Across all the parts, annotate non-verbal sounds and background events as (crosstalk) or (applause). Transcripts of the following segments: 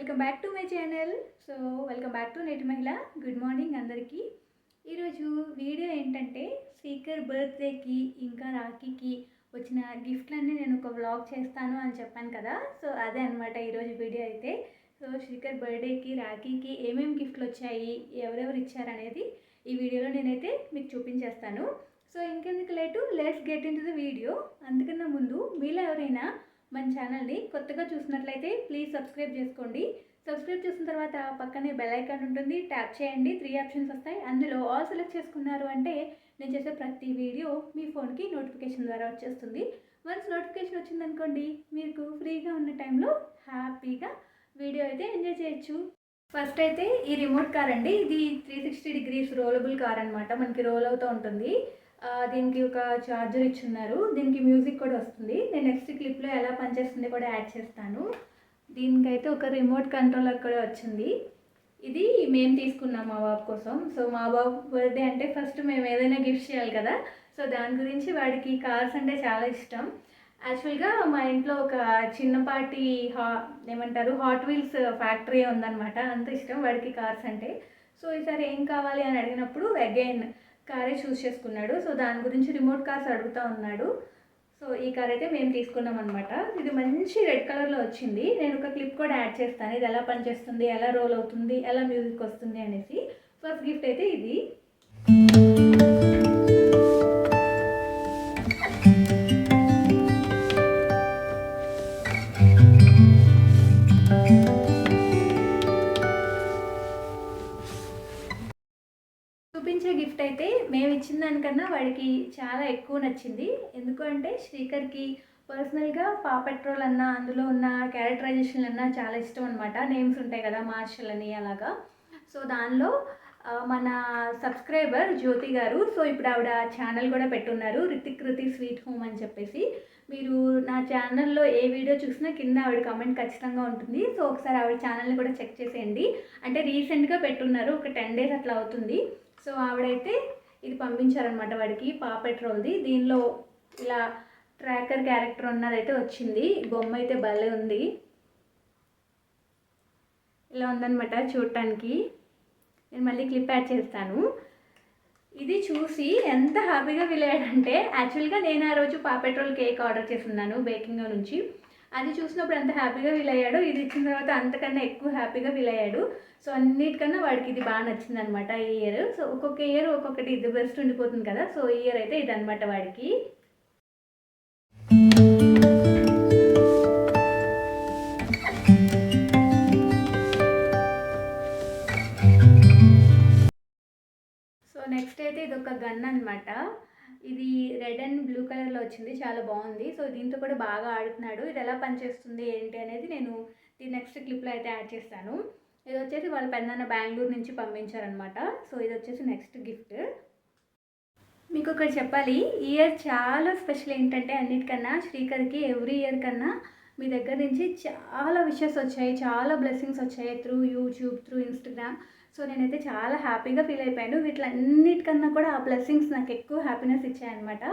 Welcome back to my channel so welcome back to నేటి మహిళ good morning అందరికీ. ఈరోజు వీడియో ఏంటంటే స్పీకర్ బర్త్డేకి ఇంకా రాఖీకి వచ్చిన గిఫ్ట్లన్నీ నేను ఒక వ్లాగ్ చేస్తాను అని చెప్పాను కదా. సో అదే అనమాట ఈరోజు వీడియో అయితే. సో శ్రీకర్ బర్త్డేకి రాఖీకి ఏమేమి గిఫ్ట్లు వచ్చాయి ఎవరెవరు ఇచ్చారనేది ఈ వీడియోలో నేనైతే మీకు చూపించేస్తాను. సో ఇంకెందుకు late? Let's get into the video అందుకన్నా ముందు మీలో ఎవరైనా మన ఛానల్ని కొత్తగా చూసినట్లయితే ప్లీజ్ సబ్స్క్రైబ్ చేసుకోండి. సబ్స్క్రైబ్ చేసిన తర్వాత పక్కనే బెల్ ఐకాన్ ఉంటుంది. ట్యాప్ చేయండి. త్రీ ఆప్షన్స్ వస్తాయి. అందులో ఆల్ సెలెక్ట్ చేసుకున్నారు అంటే నేను చేసే ప్రతి వీడియో మీ ఫోన్కి నోటిఫికేషన్ ద్వారా వచ్చేస్తుంది. వన్స్ నోటిఫికేషన్ వచ్చిందనుకోండి మీకు ఫ్రీగా ఉన్న టైంలో హ్యాపీగా వీడియో అయితే ఎంజాయ్ చేయొచ్చు. ఫస్ట్ అయితే ఈ రిమోట్ కార్ అండి. ఇది three sixty degrees rollable car అనమాట మనకి రోల్ అవుతూ ఉంటుంది. దీనికి ఒక చార్జర్ ఇచ్చున్నారు. దీనికి మ్యూజిక్ కూడా వస్తుంది. నేను నెక్స్ట్ క్లిప్లో ఎలా పనిచేస్తుంది కూడా యాడ్ చేస్తాను. దీనికైతే ఒక రిమోట్ కంట్రోలర్ కూడా వచ్చింది. ఇది మేము తీసుకున్నాం మా బాబు కోసం. సో మా బాబు బర్త్డే అంటే ఫస్ట్ మేము ఏదైనా గిఫ్ట్ చేయాలి కదా. సో దాని గురించి వాడికి కార్స్ అంటే చాలా ఇష్టం. యాక్చువల్గా మా ఇంట్లో ఒక చిన్నపాటి హా ఏమంటారు హాట్ వీల్స్ ఫ్యాక్టరీ ఉందన్నమాట. అంత ఇష్టం వాడికి కార్స్ అంటే. సో ఈసారి ఏం కావాలి అని అడిగినప్పుడు అగైన్ కారే చూస్ చేసుకున్నాడు. సో దాని గురించి రిమోట్ కార్స్ అడుగుతూ ఉన్నాడు. సో ఈ కార్ అయితే మేము తీసుకున్నాం అనమాట ఇది మంచి రెడ్ కలర్లో వచ్చింది. నేను ఒక క్లిప్ కూడా యాడ్ చేస్తాను. ఇది ఎలా పనిచేస్తుంది ఎలా రోల్ అవుతుంది ఎలా మ్యూజిక్ వస్తుంది అనేసి. ఫస్ట్ గిఫ్ట్ అయితే ఇది. ఇచ్చిన దానికన్నా వాడికి చాలా ఎక్కువ నచ్చింది. ఎందుకు అంటే శ్రీకర్కి పర్సనల్గా పా పెట్రోల్ అన్న అందులో ఉన్న క్యారెక్టరైజేషన్లు అన్నా చాలా ఇష్టం అనమాట నేమ్స్ ఉంటాయి కదా మార్షల్ అని అలాగా. సో దానిలో మన సబ్స్క్రైబర్ జ్యోతి గారు సో ఇప్పుడు ఆవిడ ఛానల్ కూడా పెట్టున్నారు రితిక్ రితి స్వీట్ హోమ్ అని చెప్పేసి. మీరు నా ఛానల్లో ఏ వీడియో చూసినా కింద ఆవిడ కమెంట్ ఖచ్చితంగా ఉంటుంది. సో ఒకసారి ఆవిడ ఛానల్ని కూడా చెక్ చేసేయండి. అంటే రీసెంట్గా పెట్టున్నారు ఒక టెన్ డేస్ అట్లా అవుతుంది. సో ఆవిడైతే ఇది పంపించారనమాట వాడికి పా పెట్రోల్ది. దీనిలో ఇలా ట్రాకర్ క్యారెక్టర్ ఉన్నదైతే వచ్చింది. బొమ్మ అయితే భలే ఉంది. ఇలా ఉందనమాట చూడటానికి నేను మళ్ళీ క్లిప్ యాడ్ చేస్తాను. ఇది చూసి ఎంత హ్యాపీగా ఫీల్ అయ్యాడంటే యాక్చువల్గా నేను ఆ రోజు పా పెట్రోల్ కేక్ ఆర్డర్ చేస్తున్నాను బేకింగ్ నుంచి. అది చూసినప్పుడు ఎంత హ్యాపీగా ఫీల్ అయ్యాడు ఇది ఇచ్చిన తర్వాత అంతకన్నా ఎక్కువ హ్యాపీగా ఫీల్ అయ్యాడు. సో అన్నిటికన్నా వాడికి ఇది బాగా నచ్చింది అనమాట ఈ ఇయర్. సో ఒక్కొక్క ఇయర్ ఒక్కొక్కటి ఇది బెస్ట్ ఉండిపోతుంది కదా. సో ఈ ఇయర్ అయితే ఇది అనమాట వాడికి. సో నెక్స్ట్ అయితే ఇది ఒక గన్ అనమాట ఇది రెడ్ అండ్ బ్లూ కలర్లో వచ్చింది చాలా బాగుంది. సో దీంతో కూడా బాగా ఆడుతున్నాడు. ఇది ఎలా పనిచేస్తుంది ఏంటి అనేది నేను దీని నెక్స్ట్ క్లిప్లో అయితే యాడ్ చేస్తాను. ఇది వచ్చేసి వాళ్ళ పెద్దన్న బెంగళూరు నుంచి పంపించారనమాట సో ఇది వచ్చేసి నెక్స్ట్ గిఫ్ట్. మీకు ఒకటి చెప్పాలి ఇయర్ చాలా స్పెషల్ ఏంటంటే అన్నిటికన్నా శ్రీకర్కి ఎవ్రీ ఇయర్ కన్నా మీ దగ్గర నుంచి చాలా విషెస్ వచ్చాయి చాలా బ్లెస్సింగ్స్ వచ్చాయి through YouTube through Instagram so నేనైతే చాలా హ్యాపీగా ఫీల్ అయిపోయాను. వీటిలన్నిటికన్నా కూడా ఆ బ్లెస్సింగ్స్ నాకు ఎక్కువ హ్యాపీనెస్ ఇచ్చాయన్నమాట.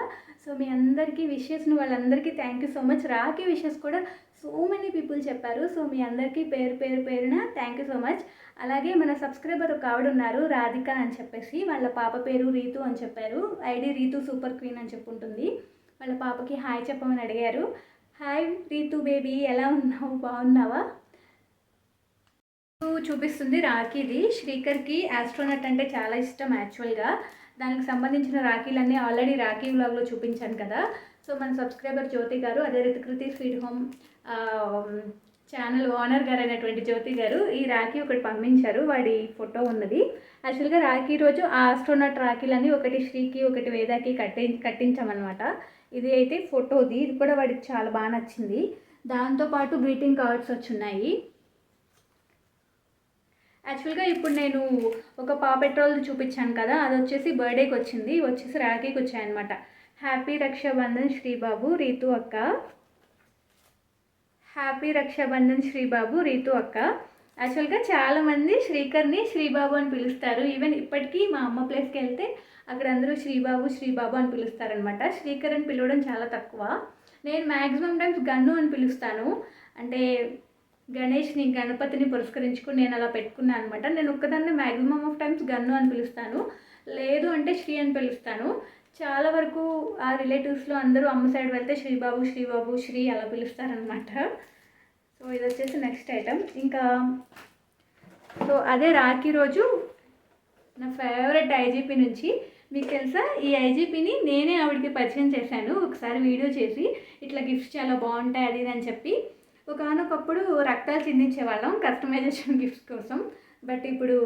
సో మీ అందరికీ విషెస్ని వాళ్ళందరికీ thank you so much Rakhi wishes కూడా సో మెనీ పీపుల్ చెప్పారు. సో మీ అందరికీ పేరు పేరు పేరున థ్యాంక్ యూ సో మచ్ అలాగే మన సబ్స్క్రైబర్ ఒక ఆవిడ ఉన్నారు రాధిక అని చెప్పేసి. వాళ్ళ పాప పేరు రీతు అని చెప్పారు. ఐడి రీతు సూపర్ క్వీన్ అని చెప్పుంటుంది వాళ్ళ పాపకి హాయ్ చెప్పమని అడిగారు. హాయ్ రీతు బేబీ ఎలా ఉన్నావు? బాగున్నావా? చూపిస్తుంది రాఖీది. శ్రీకర్కి ఆస్ట్రోనట్ అంటే చాలా ఇష్టం యాక్చువల్గా దానికి సంబంధించిన రాఖీలన్నీ ఆల్రెడీ రాఖీ వ్లాగ్లో చూపించాను కదా. సో మన సబ్స్క్రైబర్ జ్యోతి గారు అదే Ritikriti sweet home channel owner గారు అయినటువంటి జ్యోతి గారు ఈ రాఖీ ఒకటి పంపించారు. వాడి ఫోటో ఉన్నది. యాక్చువల్గా రాఖీ రోజు ఆ ఆస్ట్రోనట్ రాఖీలన్నీ ఒకటి శ్రీకి ఒకటి వేదాకి కట్టి కట్టించామన్నమాట. ఇది అయితే ఫోటోది. ఇది కూడా వాడికి చాలా బాగా నచ్చింది. దాంతోపాటు గ్రీటింగ్ కార్డ్స్ వచ్చున్నాయి. యాక్చువల్గా ఇప్పుడు నేను ఒక పా పెట్రోల్ చూపించాను కదా అది వచ్చేసి బర్త్డేకి వచ్చింది. వచ్చేసి రాఖీకి వచ్చాయన్నమాట. హ్యాపీ రక్షాబంధన్ శ్రీబాబు రీతు అక్క. హ్యాపీ రక్షాబంధన్ శ్రీబాబు రీతు అక్క. యాక్చువల్గా చాలామంది శ్రీకర్ని శ్రీబాబు అని పిలుస్తారు. ఈవెన్ ఇప్పటికీ మా అమ్మ ప్లేస్కి వెళ్తే అక్కడ అందరూ శ్రీబాబు శ్రీబాబు అని పిలుస్తారనమాట శ్రీకర్ అని పిలవడం చాలా తక్కువ. నేను మ్యాక్సిమం టైమ్స్ గన్ను అని పిలుస్తాను. అంటే గణేష్ని గణపతిని పురస్కరించుకుని నేను అలా పెట్టుకున్నాను అనమాట నేను ఒక్కదాన్ని మ్యాక్సిమం ఆఫ్ టైమ్స్ గన్ను అని పిలుస్తాను. లేదు అంటే శ్రీ అని పిలుస్తాను. చాలా వరకు ఆ రిలేటివ్స్లో అందరూ అమ్మ సైడ్ వెళ్తే శ్రీబాబు శ్రీబాబు శ్రీ అలా పిలుస్తారనమాట సో ఇది వచ్చేసి నెక్స్ట్ ఐటమ్ ఇంకా సో అదే రాఖీ రోజు నా ఫేవరెట్ ఐజీపీ నుంచి మీకు తెలుసా? ఈ ఐజీపీని నేనే ఆవిడకి పరిచయం చేశాను. ఒకసారి వీడియో చేసి ఇట్లా గిఫ్ట్స్ చాలా బాగుంటాయి అది అని చెప్పి. ఒకనొకప్పుడు రక్తాలు చిందించేవాళ్ళం కస్టమైజేషన్ గిఫ్ట్స్ కోసం. బట్ ఇప్పుడు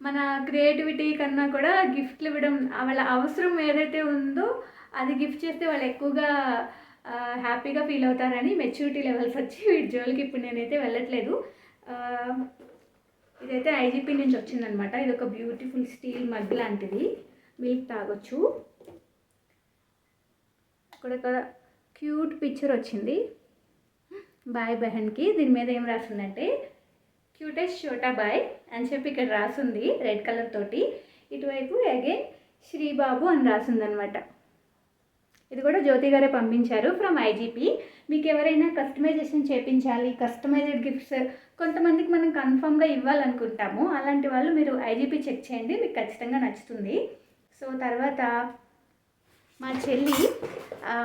మన క్రియేటివిటీ కన్నా కూడా గిఫ్ట్లు ఇవ్వడం వాళ్ళ అవసరం ఏదైతే ఉందో అది గిఫ్ట్ చేస్తే వాళ్ళు ఎక్కువగా హ్యాపీగా ఫీల్ అవుతారని మెచ్యూరిటీ లెవెల్స్ వచ్చి (laughs) వీటి జోలికి ఇప్పుడు నేనైతే వెళ్ళట్లేదు. ఇదైతే ఐజీపీ నుంచి వచ్చిందనమాట. ఇది ఒక బ్యూటిఫుల్ స్టీల్ మగ్ లాంటిది. మిల్క్ తాగొచ్చు. ఇక్కడ క్యూట్ పిక్చర్ వచ్చింది. బాయ్ బెహన్కి. దీని మీద ఏం రాసిందంటే క్యూటెస్ట్ షోటా బాయ్ అని చెప్పి ఇక్కడ రాసింది రెడ్ కలర్ తోటి. ఇటువైపు అగైన్ శ్రీబాబు అని రాసిందనమాట. ఇది కూడా జ్యోతి గారే పంపించారు ఫ్రమ్ ఐజీపీ మీకు ఎవరైనా కస్టమైజేషన్ చేపించాలి కస్టమైజ్డ్ గిఫ్ట్స్ కొంతమందికి మనం కన్ఫామ్గా ఇవ్వాలనుకుంటాము. అలాంటి వాళ్ళు మీరు ఐజీపీ చెక్ చేయండి మీకు ఖచ్చితంగా నచ్చుతుంది. సో తర్వాత మా చెల్లి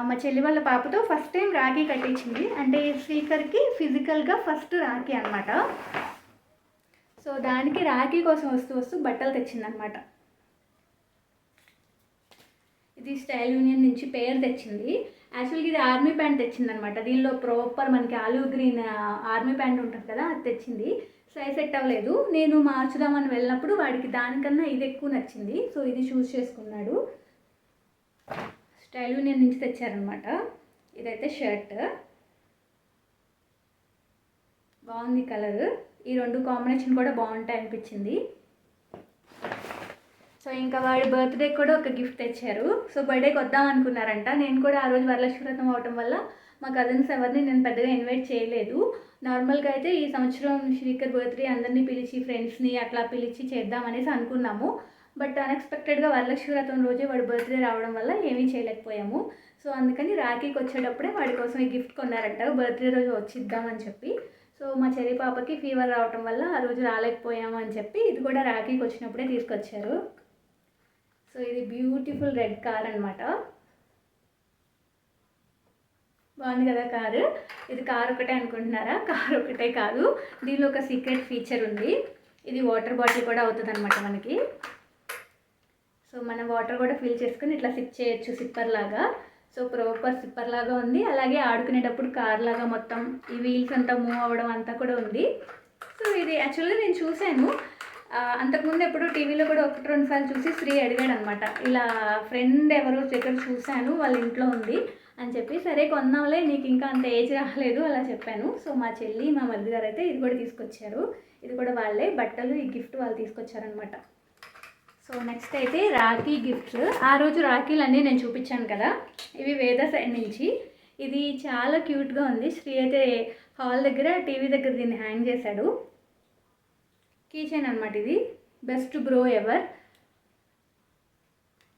మా చెల్లి వాళ్ళ పాపతో ఫస్ట్ టైం రాఖీ కట్టించింది. అంటే స్పీకర్కి ఫిజికల్గా ఫస్ట్ రాఖీ అనమాట సో దానికి రాఖీ కోసం వస్తూ వస్తూ బట్టలు తెచ్చిందనమాట ఇది స్టైల్ యూనియన్ నుంచి పేరు తెచ్చింది. యాక్చువల్గా ఇది ఆర్మీ ప్యాంట్ తెచ్చిందనమాట. దీనిలో ప్రాపర్ మనకి ఆలివ్ గ్రీన్ ఆర్మీ ప్యాంట్ ఉంటుంది కదా అది తెచ్చింది. సైజ్ సెట్ అవ్వలేదు. నేను మార్చుదామని వెళ్ళినప్పుడు వాడికి దానికన్నా ఇది ఎక్కువ నచ్చింది. సో ఇది చూస్ చేసుకున్నాడు. స్టైల్ యూనియన్ నుంచి తెచ్చారనమాట. ఇదైతే షర్ట్ బాగుంది కలర్ ఈ రెండు కాంబినేషన్ కూడా బాగుంటాయి అనిపించింది. సో ఇంకా వాడి బర్త్డే కూడా ఒక గిఫ్ట్ తెచ్చారు. సో బర్త్డేకి వద్దాం అనుకున్నారంట. నేను కూడా ఆ రోజు వరలక్ష్మి వ్రతం అవటం వల్ల మా కజిన్స్ ఎవరిని నేను పెద్దగా ఇన్వైట్ చేయలేదు. నార్మల్గా అయితే ఈ సంవత్సరం శ్రీకర్ బర్త్డే అందరినీ పిలిచి ఫ్రెండ్స్ని అట్లా పిలిచి చేద్దాం అనేసి అనుకున్నాము. బట్ అన్ఎక్స్పెక్టెడ్గా వరలక్ష్మి వ్రతం రోజే వాడి బర్త్డే రావడం వల్ల ఏమీ చేయలేకపోయాము. సో అందుకని రాఖీకి వచ్చేటప్పుడే వాడి కోసం ఈ గిఫ్ట్ కొన్నారంట. బర్త్డే రోజు వచ్చిద్దామని చెప్పి. సో మా చెల్లి పాపకి ఫీవర్ రావటం వల్ల ఆ రోజు రాలేకపోయాము అని చెప్పి ఇది కూడా రాఖీకి వచ్చినప్పుడే తీసుకొచ్చారు. సో ఇది బ్యూటిఫుల్ రెడ్ కార్ అనమాట బాగుంది కదా కారు? ఇది కార్ ఒకటే అనుకుంటున్నారా? కార్ ఒకటే కాదు. దీనిలో ఒక సీక్రెట్ ఫీచర్ ఉంది. ఇది వాటర్ బాటిల్ కూడా అవుతుంది అనమాట మనకి. సో మనం వాటర్ కూడా ఫిల్ చేసుకుని ఇట్లా సిప్ చేయొచ్చు సిప్పర్ లాగా. సో ప్రాపర్ సిప్పర్ లాగా ఉంది. అలాగే ఆడుకునేటప్పుడు కార్ లాగా మొత్తం ఈ వీల్స్ అంతా మూవ్ అవ్వడం అంతా కూడా ఉంది. సో ఇది యాక్చువల్గా నేను చూశాను. అంతకుముందు ఎప్పుడు టీవీలో కూడా ఒకటి రెండు సార్లు చూసి శ్రీ అడిగాడు అనమాట ఇలా ఫ్రెండ్ ఎవరో దగ్గర చూశాను వాళ్ళ ఇంట్లో ఉంది అని చెప్పి. సరే కొన్నాంలే నీకు ఇంకా అంత ఏజ్ రాలేదు అలా చెప్పాను. సో మా చెల్లి మా మరిది గారు అయితే ఇది కూడా తీసుకొచ్చారు. ఇది కూడా వాళ్ళే. బట్టలు ఈ గిఫ్ట్ వాళ్ళు తీసుకొచ్చారనమాట. సో నెక్స్ట్ అయితే రాఖీ గిఫ్ట్స్ ఆ రోజు రాఖీలు అన్నీ నేను చూపించాను కదా. ఇవి వేద సైడ్ నుంచి. ఇది చాలా క్యూట్గా ఉంది. శ్రీ అయితే హాల్ దగ్గర టీవీ దగ్గర దీన్ని హ్యాంగ్ చేశాడు. కీ చైన్ అనమాట ఇది బెస్ట్ బ్రో ఎవర్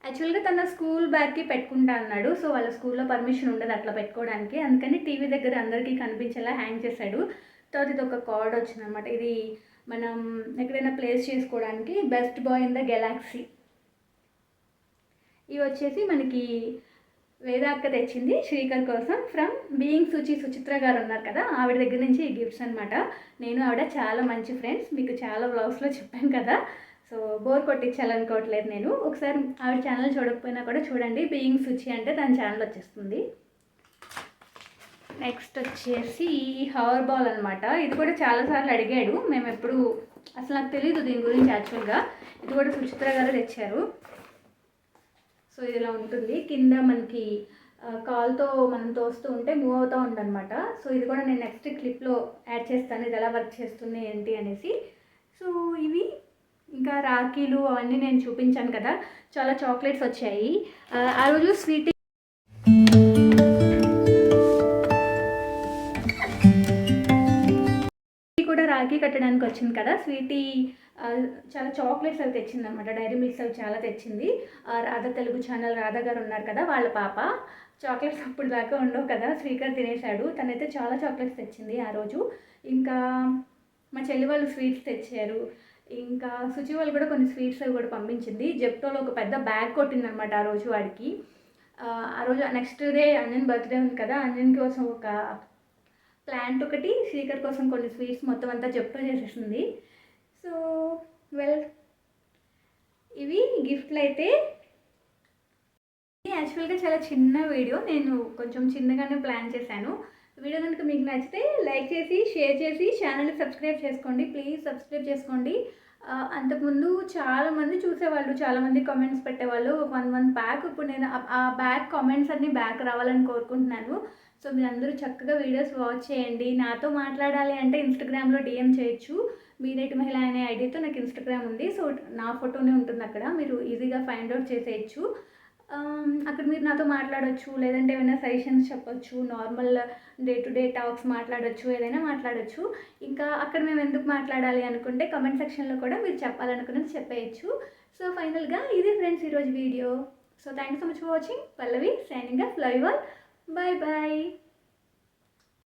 యాక్చువల్గా తన స్కూల్ బ్యాగ్కి పెట్టుకుంటా అన్నాడు. సో వాళ్ళ స్కూల్లో పర్మిషన్ ఉండదు అట్లా పెట్టుకోవడానికి. అందుకని టీవీ దగ్గర అందరికీ కనిపించేలా హ్యాంగ్ చేశాడు. తర్వాత ఇది ఒక కార్డ్ వచ్చిందనమాట ఇది మనం ఎక్కడైనా ప్లేస్ చేసుకోవడానికి best boy in the galaxy ఇవి వచ్చేసి మనకి వేదాక్క తెచ్చింది శ్రీకర్ కోసం ఫ్రమ్ బీయింగ్ సుచి సుచిత్ర గారు ఉన్నారు కదా ఆవిడ దగ్గర నుంచి ఈ గిఫ్ట్స్ అనమాట నేను ఆవిడ చాలా మంచి ఫ్రెండ్స్ మీకు చాలా బ్లాగ్స్లో చెప్పాను కదా. సో బోర్ కొట్టించాలనుకోవట్లేదు నేను. ఒకసారి ఆవిడ ఛానల్ చూడకపోయినా కూడా చూడండి బీయింగ్ సుచి అంటే దాని ఛానల్ వచ్చేస్తుంది. నెక్స్ట్ వచ్చేసి హవర్ బాల్ అనమాట ఇది కూడా చాలాసార్లు అడిగాడు. మేము ఎప్పుడు అసలు నాకు తెలియదు దీని గురించి యాక్చువల్గా ఇది కూడా సుచిత్ర గారు తెచ్చారు. సో ఇలా ఉంటుంది. కింద మనకి కాల్తో మనం తోస్తూ ఉంటే మూవ్ అవుతూ ఉందన్నమాట. సో ఇది కూడా నేను నెక్స్ట్ క్లిప్లో యాడ్ చేస్తాను. ఇది ఎలా వర్క్ చేస్తుంది ఏంటి అనేసి. సో ఇవి ఇంకా రాఖీలు అవన్నీ నేను చూపించాను కదా. చాలా చాక్లెట్స్ వచ్చాయి. ఆ రోజు స్వీట్ రాఖీ కట్టడానికి వచ్చింది కదా స్వీటీ చాలా చాక్లెట్స్ అవి తెచ్చింది అనమాట డైరీ మిల్క్స్ అవి చాలా తెచ్చింది. ఆ, రాధా తెలుగు ఛానల్ రాధా గారు ఉన్నారు కదా వాళ్ళ పాప. చాక్లెట్స్ అప్పుడు దాకా ఉండవు కదా శ్రీకర్ తినేశాడు. తనైతే చాలా చాక్లెట్స్ తెచ్చింది ఆ రోజు. ఇంకా మా చెల్లి వాళ్ళు స్వీట్స్ తెచ్చారు. ఇంకా శుచి వాళ్ళు కూడా కొన్ని స్వీట్స్ అవి కూడా పంపించింది. జెప్టోలో ఒక పెద్ద బ్యాగ్ కొట్టిందనమాట ఆ రోజు వాడికి. ఆ, ఆ రోజు నెక్స్ట్ డే అంజన్ బర్త్డే ఉంది కదా అంజన్ కోసం ఒక ప్లాంట్ ఒకటి శ్రీకర్ కోసం కొన్ని స్వీట్స్ మొత్తం అంతా చెప్పేసేసింది సో వెల్ ఇవి గిఫ్ట్లు అయితే. యాక్చువల్గా చాలా చిన్న వీడియో నేను కొంచెం చిన్నగానే ప్లాన్ చేశాను. వీడియో కనుక మీకు నచ్చితే లైక్ చేసి షేర్ చేసి ఛానల్ని సబ్స్క్రైబ్ చేసుకోండి. ప్లీజ్ సబ్స్క్రైబ్ చేసుకోండి. అంతకుముందు చాలామంది చూసేవాళ్ళు చాలామంది కామెంట్స్ పెట్టేవాళ్ళు. వన్ వన్ బ్యాక్ ఇప్పుడు నేను ఆ- ఆ బ్యాక్ కామెంట్స్ అన్నీ బ్యాక్ రావాలని కోరుకుంటున్నాను. సో మీరు అందరూ చక్కగా వీడియోస్ వాచ్ చేయండి. నాతో మాట్లాడాలి అంటే ఇన్స్టాగ్రామ్లో డిఎం చేయొచ్చు. మీరేటి మహిళ అనే ఐడితో నాకు ఇన్స్టాగ్రామ్ ఉంది. సో నా ఫోటోనే ఉంటుంది అక్కడ. మీరు ఈజీగా ఫైండ్ అవుట్ చేసేయచ్చు. అక్కడ మీరు నాతో మాట్లాడవచ్చు లేదంటే ఏమైనా సజెషన్స్ చెప్పొచ్చు. Normal day to day talks మాట్లాడొచ్చు. ఏదైనా మాట్లాడొచ్చు. ఇంకా అక్కడ మేము ఎందుకు మాట్లాడాలి అనుకుంటే కమెంట్ సెక్షన్లో కూడా మీరు చెప్పాలనుకున్నది చెప్పేయచ్చు. సో ఫైనల్గా ఇది ఫ్రెండ్స్ ఈరోజు video. So thank you so much for watching. Pallavi signing off love all bye bye